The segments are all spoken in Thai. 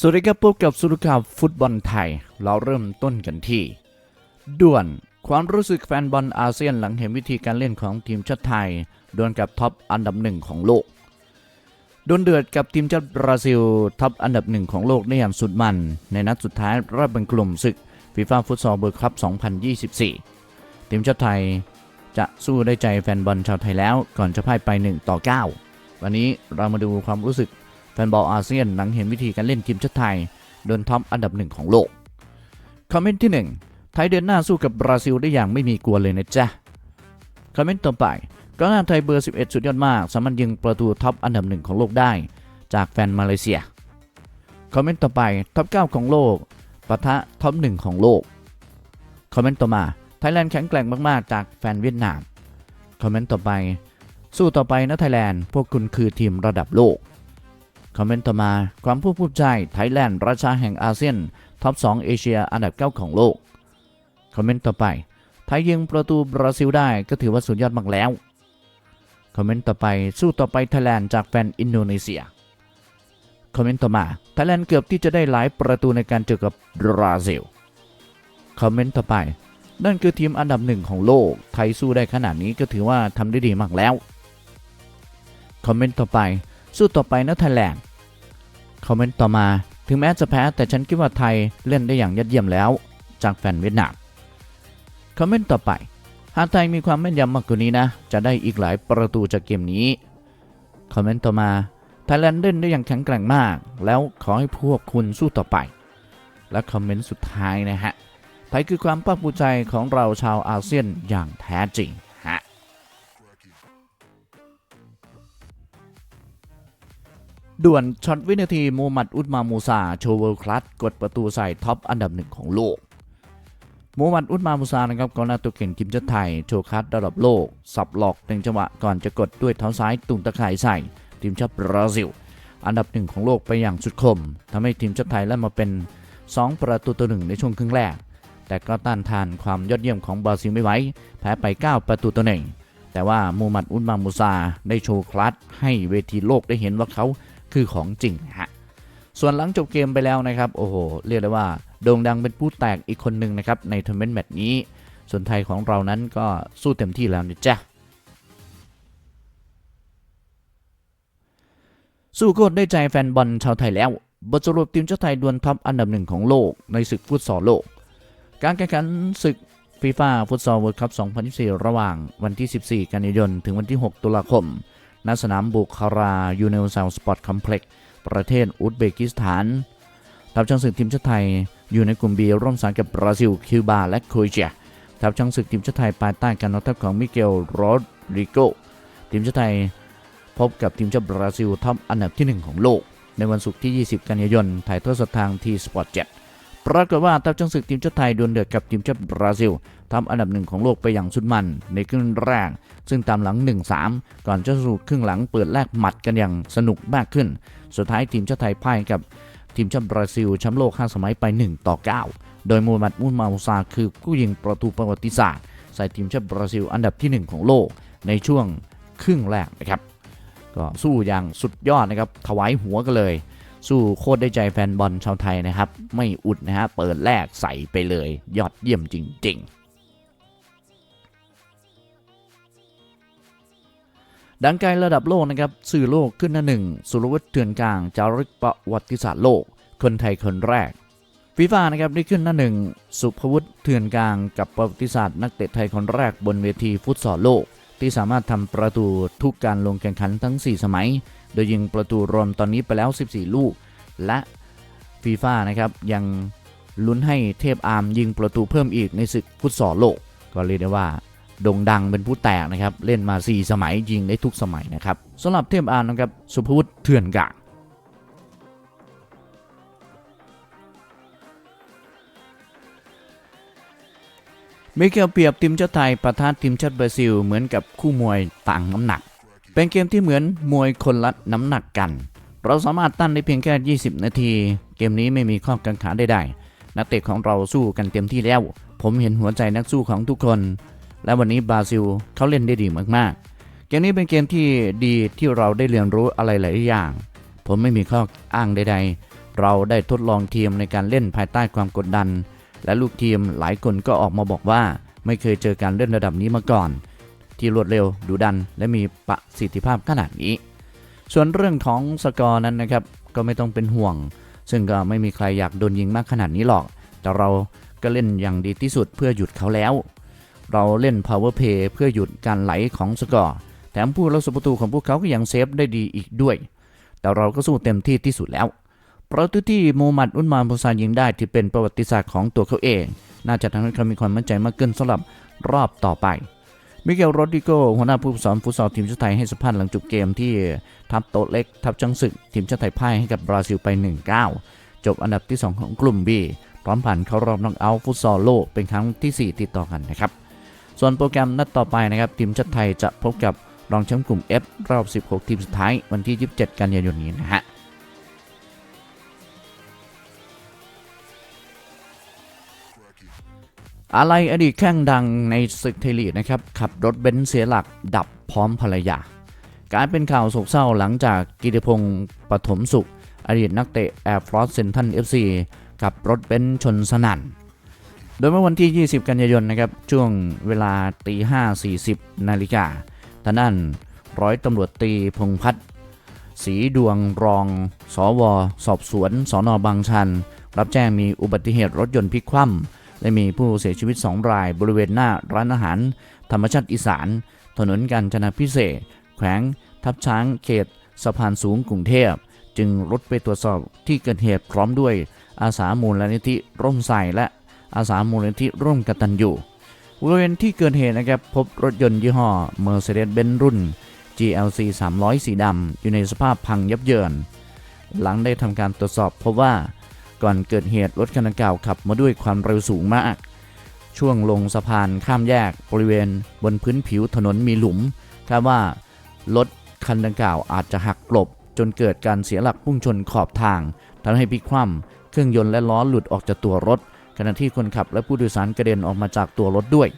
สวัสดีครับพบกับสุรข่าวฟุตบอลไทย เราเริ่มต้นกันที่ ด่วนความรู้สึกแฟนบอลอาเซียนหลังเห็นวิธีการเล่นของทีมชาติไทยดวลกับท็อปอันดับหนึ่งของโลกดวลเดือดกับทีมชาติบราซิลท็อปอันดับหนึ่งของโลกได้อย่างสุดมัน ในนัดสุดท้ายรอบเป็นกลุ่มศึกฟีฟ่าฟุตซอลเบิร์คัพ 2024 ทีมชาติไทยจะสู้ได้ใจแฟนบอลชาวไทยแล้วก่อนจะพ่ายไป 1 ต่อ 9 วันนี้เรามาดูความรู้สึก ฟนบอลอาเซียนหลังเห็นวิธีการเล่นทีมชาติไทยโดนท็อปอันดับหนึ่งของโลก คอมเมนต์ที่ 1 ไทยเดินหน้าสู้กับบราซิลได้อย่างไม่มีกลัวเลยนะจ๊ะ คอมเมนต์ต่อไปกองหน้าไทยเบอร์ 11 สุดยอดมาก สามารถยิงประตูท็อปอันดับหนึ่งของโลกได้ จากแฟนมาเลเซีย คอมเมนต์ต่อไปท็อป 9 ของโลกปะทะท็อป1ของโลก คอมเมนต์ต่อมาไทยแลนด์แข็งแกร่งมากๆ จากแฟนเวียดนาม คอมเมนต์ต่อไป สู้ต่อไปนะไทยแลนด์ พวกคุณคือทีมระดับโลก คอมเมนต์ต่อมาความภาคภูมิใจไทยแลนด์ราชาแห่งอาเซียนท็อป 2 เอเชียอันดับ 9 ของโลก คอมเมนต์ต่อไป ไทยยิงประตูบราซิลได้ก็ถือว่าสุดยอดมากแล้ว คอมเมนต์ต่อไปสู้ต่อไปไทยแลนด์จากแฟนอินโดนีเซีย คอมเมนต์ต่อมาไทยแลนด์เกือบที่จะได้หลายประตูในการเจอกับบราซิล คอมเมนต์ต่อไป นั่นคือทีมอันดับหนึ่งของโลก ไทยสู้ได้ขนาดนี้ก็ถือว่าทำได้ดีมากแล้ว คอมเมนต์ต่อไปสู้ต่อไปนะไทยแลนด์ คอมเมนต์ต่อมา ถึงแม้จะแพ้แต่ฉันคิดว่าไทยเล่นได้อย่างยอดเยี่ยมแล้ว จากแฟนเวียดนามคอมเมนต์ต่อไป หากไทยมีความแม่นยำมากกว่านี้นะ จะได้อีกหลายประตูจากเกมนี้คอมเมนต์ต่อมาไทยแลนด์เล่นได้อย่างแข็งแกร่งมาก แล้วขอให้พวกคุณสู้ต่อไป และคอมเมนต์สุดท้ายนะฮะไทยคือความภาคภูมิใจของเราชาวอาเซียนอย่างแท้จริง ด่วนช็อตวินาทีมูฮัมหมัดอุสมามูซาโชว์เวิลด์คลัสกดประตูใส่ท็อปอันดับหนึ่งของโลกมูฮัมหมัดอุสมามูซานะครับกองหน้าตัวเก่งทีมชาติไทยโชว์คลัสระดับโลก สับหลอกหนึ่งจังหวะก่อนจะกดด้วยเท้าซ้ายตุงตะข่ายใส่ ทีมชาติบราซิล อันดับหนึ่งของโลกไปอย่างสุดคมทำให้ทีมชาติไทยไล่นมาเป็น 2 ประตูต่อหนึ่งในช่วงครึ่งแรก แต่ก็ต้านทานความยอดเยี่ยมของบราซิลไม่ไหวแพ้ไป 9 ประตูต่อหนึ่งแต่ว่ามูฮัมหมัดอุสมามูซาได้โชว์คลัสให้เวทีโลกได้เห็นว่าเขา คือของจริงฮะส่วนหลังจบเกมไปแล้วนะครับโอ้โหเรียกได้ว่าโด่งดังเป็นผู้แตกอีกคนหนึ่งนะครับในทัวร์นาเมนต์แมตช์นี้ ส่วนไทยของเรานั้นก็สู้เต็มที่แล้วนะจ๊ะสู้โคตรได้ใจแฟนบอลชาวไทยแล้ว บทสรุปทีมชาติไทยดวลท็อปอันดับหนึ่งของโลกในศึกฟุตซอลโลก การแข่งขันศึกฟีฟ่าฟุตซอลเวิลด์คัพ 2024 ระหว่างวันที่ 14 กันยายน ถึงวันที่ 6 ตุลาคม ณสนามบุคารายูเนลซาวสปอร์ตคอมเพล็กซ์ประเทศอุซเบกิสถานทัพช้างศึกทีมชาติไทยอยู่ในกลุ่ม B ร่วมสายกับบราซิล คิวบา และโครเอเชียทัพช้างศึกทีมชาติไทยภายใต้การนำทัพของมิเกลโรดริโกทีมชาติไทยพบกับทีมชาติบราซิลท็อปอันดับที่ 1 ของโลก ในวันศุกร์ที่ 20 กันยายนถ่ายทอดสดทางทีสปอร์ตเจ็ ปรากฏว่าทัพช้างศึกทีมชาติไทยดวลเดือดกับทีมชาติบราซิลทำอันดับหนึ่งของโลกไปอย่างสุดมันในครึ่งแรก ซึ่งตามหลัง 1-3 ก่อนจะสู่ครึ่งหลังเปิดแลกหมัดกันอย่างสนุกมากขึ้น สุดท้ายทีมชาติไทยพ่ายกับทีมชาติบราซิลแชมป์โลก 5 สมัยไป 1 ต่อ 9 โดยมูฮัมหมัดมุนมาอุซาคือผู้ยิงประตูประวัติศาสตร์ใส่ทีมชาติบราซิลอันดับที่ 1 ของโลกในช่วงครึ่งแรกนะครับ ก็สู้อย่างสุดยอดนะครับถวายหัวกันเลย สู้โคตรได้ใจแฟนบอลชาวไทยนะครับ ไม่อุดนะฮะเปิดแรกใส่ไปเลย ยอดเยี่ยมจริง ๆดังไกลระดับโลกนะครับสื่อโลกขึ้นหน้าหนึ่งสุรวัตรเถื่อนกลางจารึกประวัติศาสตร์โลก คนไทยคนแรกฟีฟ่านะครับได้ขึ้นหน้าหนึ่งสุภวุฒิเถื่อนกลางกับประวัติศาสตร์นักเตะไทยคนแรกบนเวทีฟุตซอลโลก ที่สามารถทำประตูทุกการลงแข่งขันทั้ง 4 สมัย โดยยิงประตูรวมตอนนี้ไปแล้ว 14 ลูก และฟีฟ่านะครับยังลุ้นให้เทพอาร์มยิงประตูเพิ่มอีกในศึกฟุตซอลโลก ก็เรียกได้ว่าโด่งดังเป็นผู้แตกนะครับ เล่นมา 4 สมัยยิงได้ทุกสมัยนะครับสำหรับเทพอาร์มนะครับสุภวุฒิเถื่อนกางมิเกลเปรียบทีมชาติไทยประทะทีมชาติบราซิล เหมือนกับคู่มวยต่างน้ำหนัก เป็นเกมที่เหมือนมวยคนละน้ำหนักกัน เราสามารถตั้นได้เพียงแค่ 20 นาที เกมนี้ไม่มีข้อกังขาใดๆนักเตะของเราสู้กันเต็มที่แล้ว ผมเห็นหัวใจนักสู้ของทุกคน และวันนี้บราซิลเขาเล่นได้ดีมากๆ เกมนี้เป็นเกมที่ดีที่เราได้เรียนรู้อะไรหลายอย่าง ผมไม่มีข้ออ้างใด ๆ เราได้ทดลองทีมในการเล่นภายใต้ความกดดัน และลูกทีมหลายคนก็ออกมาบอกว่า ไม่เคยเจอการเล่นระดับนี้มาก่อน ที่รวดเร็วดุดัน และมีประสิทธิภาพขนาดนี้ ส่วนเรื่องของสกอร์นั้นนะครับก็ไม่ต้องเป็นห่วง ซึ่งก็ไม่มีใครอยากโดนยิงมากขนาดนี้หรอก แต่เราก็เล่นอย่างดีที่สุดเพื่อหยุดเขาแล้ว เราเล่น power play เพื่อหยุดการไหลของสกอร์ แถมผู้รักษาประตูของพวกเขาก็ยังเซฟได้ดีอีกด้วย แต่เราก็สู้เต็มที่ที่สุดแล้วประตูที่โมฮัมหมัดอุนมานมูซานยิงได้ที่เป็นประวัติศาสตร์ของตัวเขาเอง น่าจะทำให้เขามีความมั่นใจมากขึ้นสำหรับรอบต่อไป มิเกลโรดิโกหัวหน้าผู้สอนฟุตซอลทีมชาติไทยให้สัมภาษณ์หลังจบเกมที่ทัพโต๊ะเล็กทัพจังศึก ทีมชาติไทยพ่ายให้กับบราซิลไป 1-9 จบอันดับที่ 2 ของกลุ่ม B พร้อมผ่านเข้ารอบน็อกเอาท์ฟุตซอลโลกเป็นครั้งที่ 4 ติดต่อกันนะครับ ส่วนโปรแกรมนัดต่อไปนะครับทีมชาติไทยจะพบกับรองแชมป์กลุ่ม F รอบ 16 ทีมสุดท้ายวันที่ 27 กันยายนนี้นะฮะ อะไรอดีตแข้งดังในศึกไทยลีกนะครับขับรถเบนซ์เสียหลักดับพร้อมภรรยา การเป็นข่าวโศกเศร้าหลังจากกิติพงศ์ปฐมสุข อดีตนักเตะแอร์ฟรอสเซนทันเอฟซีขับรถเบนซ์ชนสนั่น โดยเมื่อวันที่ 20 กันยายนนะครับช่วงเวลาตี5.40 นาฬิกาทางด้านร้อยตำรวจตีพงพัฒน์ศรีดวงรอง สว สอบสวนสอนอบางชัน รับแจ้งมีอุบัติเหตุรถยนต์พลิกคว่ำ และมีผู้เสียชีวิต 2 รายบริเวณหน้าร้านอาหาร ธรรมชาติอีสาน ถนนกาญจนาพิเศษ แขวง ทับช้างเขต สะพานสูงกรุงเทพ จึงรุดไปตรวจสอบที่เกิดเหตุพร้อมด้วย อาสามูลนิธิร่มใส่และอาสามูลนิธิร่วมกตันอยู่บริเวณที่เกิดเหตุนะครับพบรถยนต์ยี่ห้อ Mercedes-Benz รุ่น GLC 300 สีดำอยู่ในสภาพพังยับเยิน หลังได้ทำการตรวจสอบพบว่า ก่อนเกิดเหตุรถคันดังกล่าวขับมาด้วยความเร็วสูงมาก ช่วงลงสะพานข้ามแยกบริเวณ บนพื้นผิวถนนมีหลุมคาดว่ารถคันดังกล่าวอาจจะหักหลบ จนเกิดการเสียหลักพุ่งชนขอบทางทำให้พลิกคว่ำเครื่องยนต์และล้อหลุดออกจากตัวรถ ขณะที่คนขับและผู้โดยสารกระเด็นออกมาจากตัวรถด้วย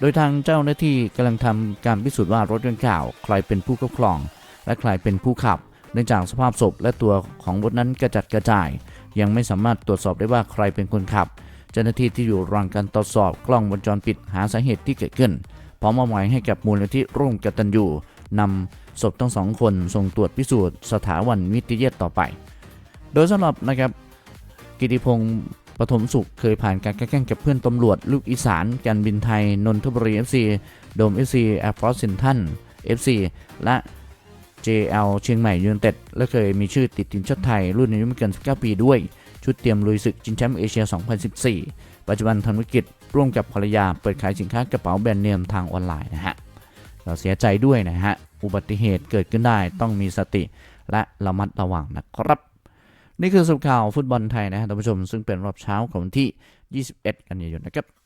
โดยทางเจ้าหน้าที่กำลังทำการพิสูจน์ว่ารถดังกล่าว ใครเป็นผู้ครอบครอง และใครเป็นผู้ขับเนื่องจากสภาพศพและตัวของรถนั้นกระจัดกระจาย ยังไม่สามารถตรวจสอบได้ว่าใครเป็นคนขับ เจ้าหน้าที่ที่อยู่ระหว่างการตรวจสอบกล้องวงจรปิดหาสาเหตุที่เกิดขึ้นพร้อมมอบหมายให้กับมูลนิธิร่วมกตัญญูนำศพทั้งสองคนส่งตรวจพิสูจน์สถาบันนิติเวชต่อไป โดยสำหรับนะครับกิติพงศ์ปฐมสุขเคยผ่านการแข่งกับเพื่อนตำรวจ ลูกอีสานการบินไทย นนทบุรี FC โดม FC แอร์ฟอร์สเซนทัน FC และ JL เชียงใหม่ยูไนเต็ดและเคยมีชื่อติดทีมชาติไทย รุ่นอายุไม่เกิน 19 ปีด้วย ชุดเตรียมลุยศึกชิงแชมป์เอเชีย 2014 ปัจจุบันทำธุรกิจร่วมกับภรรยาเปิดขายสินค้ากระเป๋าแบรนด์เนมทางออนไลน์นะฮะเราเสียใจด้วยนะฮะ อุบัติเหตุเกิดขึ้นได้ต้องมีสติและระมัดระวังนะครับ นี่คือสุข่าวฟุตบอลไทยนะฮะท่านผู้ชมซึ่งเป็นรอบเช้าของวันที่ 21 กันยายนนะครับ